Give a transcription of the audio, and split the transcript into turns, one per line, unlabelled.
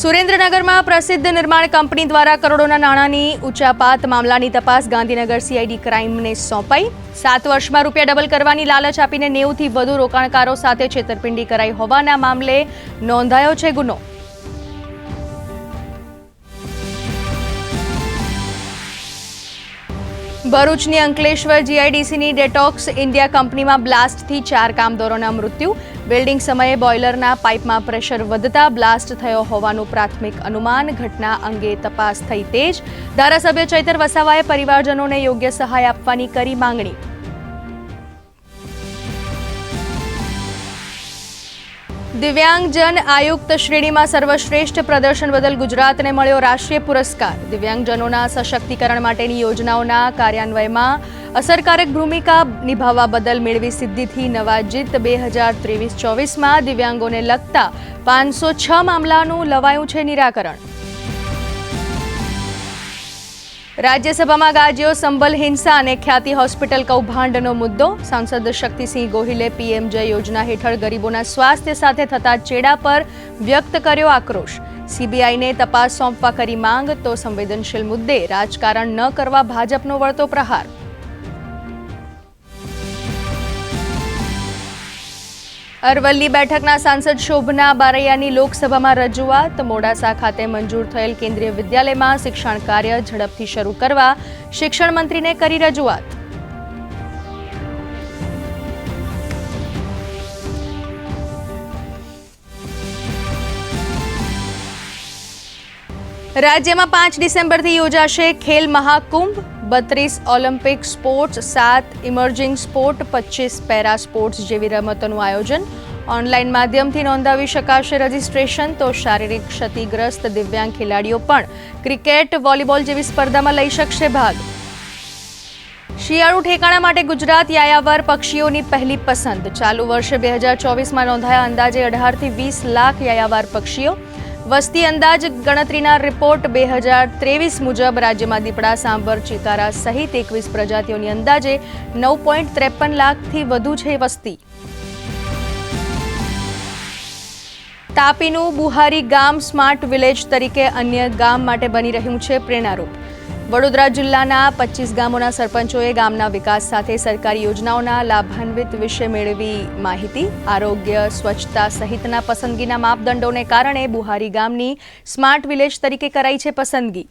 સુરેન્દ્રનગરમાં પ્રસિદ્ધ નિર્માણ કંપની દ્વારા કરોડોના નાણાંની ઉચાપાત મામલાની તપાસ ગાંધીનગર સીઆઈડી ક્રાઇમને સોંપાઈ. સાત વર્ષમાં રૂપિયા ડબલ કરવાની લાલચ આપીને નેવુંથી વધુ રોકાણકારો સાથે છેતરપિંડી કરાઈ હોવાના મામલે નોંધાયો છે ગુનો. ભરૂચની અંકલેશ્વર જીઆઈડીસીની ડેટોક્સ ઇન્ડિયા કંપનીમાં બ્લાસ્ટથી ચાર કામદારોના મૃત્યુ. બિલ્ડિંગ સમયે બોઇલરના પાઇપમાં પ્રેશર વધતા બ્લાસ્ટ થયો હોવાનું પ્રાથમિક અનુમાન. ઘટના અંગે તપાસ થઈ તેજ. ધારાસભ્ય ચૈતર વસાવાએ પરિવારજનોને યોગ્ય સહાય આપવાની કરી માંગણી. દિવ્યાંગજન આયુક્ત શ્રેણીમાં સર્વશ્રેષ્ઠ પ્રદર્શન બદલ ગુજરાતને મળ્યો રાષ્ટ્રીય પુરસ્કાર. દિવ્યાંગજનોના સશક્તિકરણ માટેની યોજનાઓના કાર્યાન્વયનમાં અસરકારક ભૂમિકા નિભાવવા બદલ મેળવી સિદ્ધિથી નવાજીત બે હજાર ત્રેવીસ ચોવીસમાં દિવ્યાંગોને લગતા પાંચસો છ મામલાનું લવાયું છે નિરાકરણ. રાજ્યસભામાં ગાજ્યો સંબલ હિંસા અને ખ્યાતિ હોસ્પિટલ કૌભાંડનો મુદ્દો. સાંસદ શક્તિસિંહ ગોહિલે પીએમ જય યોજના હેઠળ ગરીબોના સ્વાસ્થ્ય સાથે થતા ચેડા પર વ્યક્ત કર્યો આક્રોશ. સીબીઆઈને તપાસ સોંપવા કરી માંગ તો સંવેદનશીલ મુદ્દે રાજકારણ ન કરવા ભાજપનો વળતો પ્રહાર. અરવલ્લી બેઠકના સાંસદ શોભના બારૈયાની લોકસભામાં રજૂઆત. મોડાસા ખાતે મંજૂર થયેલ કેન્દ્રીય વિદ્યાલયમાં શિક્ષણ કાર્ય ઝડપથી શરૂ કરવા શિક્ષણ મંત્રીને કરી રજૂઆત. રાજ્યમાં પાંચ ડિસેમ્બરથી યોજાશે ખેલ મહાકુંભ. બત્રીસ ઓલિમ્પિક સ્પોર્ટ્સ, સાત ઇમર્જિંગ સ્પોર્ટ, પચીસ પેરા સ્પોર્ટ્સ જેવી રમતોનું આયોજન. ઓનલાઈન માધ્યમથી નોંધાવી શકાશે રજિસ્ટ્રેશન, તો શારીરિક ક્ષતિગ્રસ્ત દિવ્યાંગ ખેલાડીઓ પણ ક્રિકેટ, વોલીબોલ જેવી સ્પર્ધામાં લઈ શકશે ભાગ. શિયાળુ ઠેકાણા માટે ગુજરાત યાયાવર પક્ષીઓની પહેલી પસંદ. ચાલુ વર્ષે બે હજાર ચોવીસમાં નોંધાયા અંદાજે અઢારથી વીસ લાખ યાયાવર પક્ષીઓ વસ્તી અંદાજ ગણતરીના રિપોર્ટ બે હજાર ત્રેવીસ મુજબ રાજ્યમાં દીપડા, સાંભર ચિકારા સહિત એકવીસ પ્રજાતિઓની અંદાજે નવ પોઈન્ટ ત્રેપન લાખથી વધુ છે વસ્તી. તાપીનું બુહારી ગામ સ્માર્ટ વિલેજ તરીકે અન્ય ગામ માટે બની રહ્યું છે પ્રેરણારૂપ. વડોદરા જિલ્લાના પચીસ ગામોના સરપંચોએ ગામના વિકાસ સાથે સરકારી યોજનાઓના લાભાન્વિત વિશે મેળવી માહિતી. આરોગ્ય, સ્વચ્છતા સહિતના પસંદગીના માપદંડોને કારણે બુહારી ગામની સ્માર્ટ વિલેજ તરીકે કરાઈ છે પસંદગી.